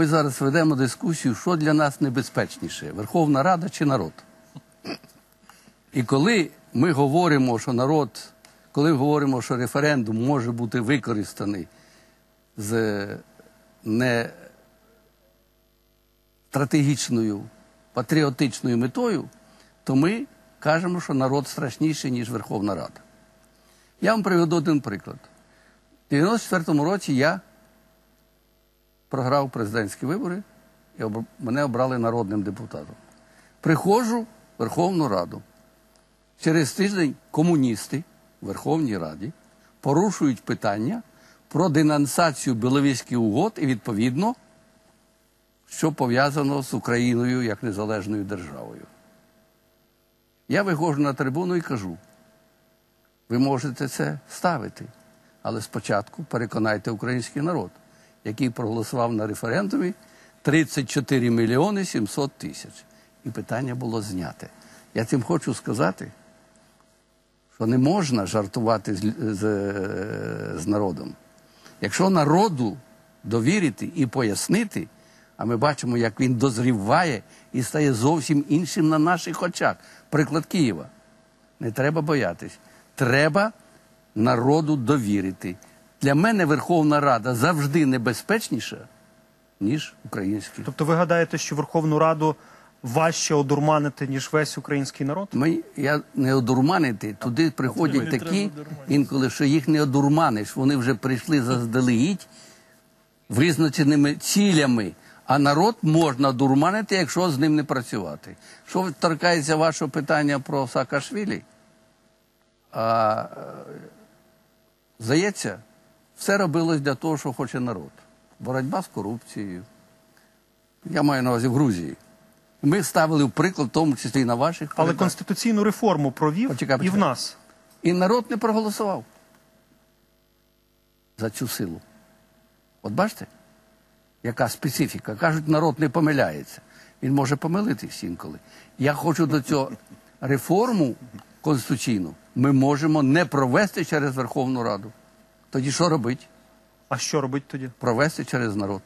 Ми зараз ведемо дискусію, що для нас небезпечніше Верховна Рада чи народ. І коли ми говоримо, що народ, коли говоримо, що референдум може бути використаний з не стратегічною патріотичною метою, то ми кажемо, що народ страшніший, ніж Верховна Рада. Я вам приведу один приклад. У 94-му році я програв президентські вибори і мене обрали народним депутатом. Приходжу в Верховну Раду. Через тиждень комуністи в Верховній Раді порушують питання про денонсацію Біловізьких угод і відповідно, що пов'язано з Україною як незалежною державою. Я виходжу на трибуну і кажу: ви можете це ставити, але спочатку переконайте український народ, який проголосував на референдумі 34 мільйони 700 тисяч. І питання було зняте. Я цим хочу сказати, що не можна жартувати з, з, з народом. Якщо народу довірити і пояснити, а ми бачимо, як він дозріває і стає зовсім іншим на наших очах. Приклад Києва. Не треба боятись. Треба народу довірити. Для мене Верховна Рада завжди небезпечніша, ніж український. Тобто ви гадаєте, що Верховну Раду важче одурманити, ніж весь український народ? Ми, я не одурманити, туди приходять такі, інколи, що їх не одурманиш. Вони вже прийшли заздалегідь визначеними цілями. А народ можна одурманити, якщо з ним не працювати. Що торкається вашого питання про Саакашвілі, а, е, здається, все робилось для того, що хоче народ. Боротьба з корупцією. Я маю на увазі в Грузії. Ми ставили в приклад, в тому числі і на ваших Але передачах. конституційну реформу провів Почекай, і в нас. І народ не проголосував за цю силу. От бачите, яка специфіка. Кажуть, народ не помиляється. Він може помилитись інколи. Я хочу до цього реформу конституційну ми можемо не провести через Верховну Раду. Тоді що робити? А що робить тоді? Провести через народ.